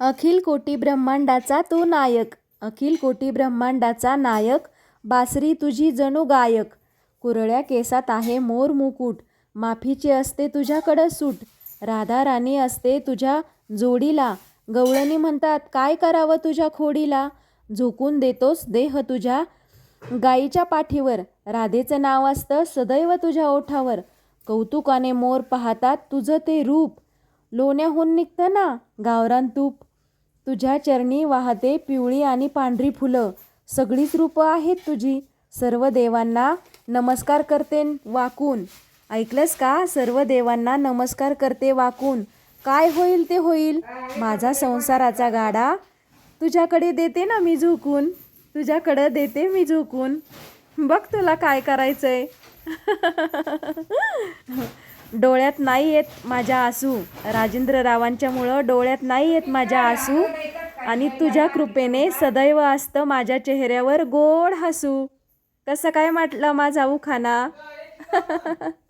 अखिल कोटी ब्रह्मांडाचा तो नायक. अखिल कोटी ब्रह्मांडाचा नायक. बासरी तुझी जणू गायक. कुरळ्या केसात आहे मोर मुकुट. माफीची असते तुझ्याकडं सूट. राधा राणी असते तुझ्या जोडीला. गवळणी म्हणतात काय करावं तुझ्या खोडीला? झोकून देतोस देह तुझ्या गाईच्या पाठीवर. राधेचं नाव असतं सदैव तुझ्या ओठावर. कौतुकाने मोर पाहतात तुझं ते रूप. लोण्याहून निघतं ना गावरान तूप? तुझ्या चरणी वाहते पिवळी आणि पांढरी फुलं. सगळीच रूपं आहेत तुझी. सर्व देवांना नमस्कार करते वाकून. ऐकलंस का? सर्व देवांना नमस्कार करते वाकून. काय होईल ते होईल. माझा संसाराचा गाडा तुझ्याकडे देते ना मी झोकून. तुझ्याकडं देते मी झोकून. बघ तुला काय करायचंय. डोळ्यात नाही येत माझ्या आसू. राजेंद्र रावांच्यामुळं डोळ्यात नाही येत माझ्या आसू. आणि तुझ्या कृपेने सदैव असतं माझ्या चेहऱ्यावर गोड हसू. कसं काय म्हटलं माझा उखाना?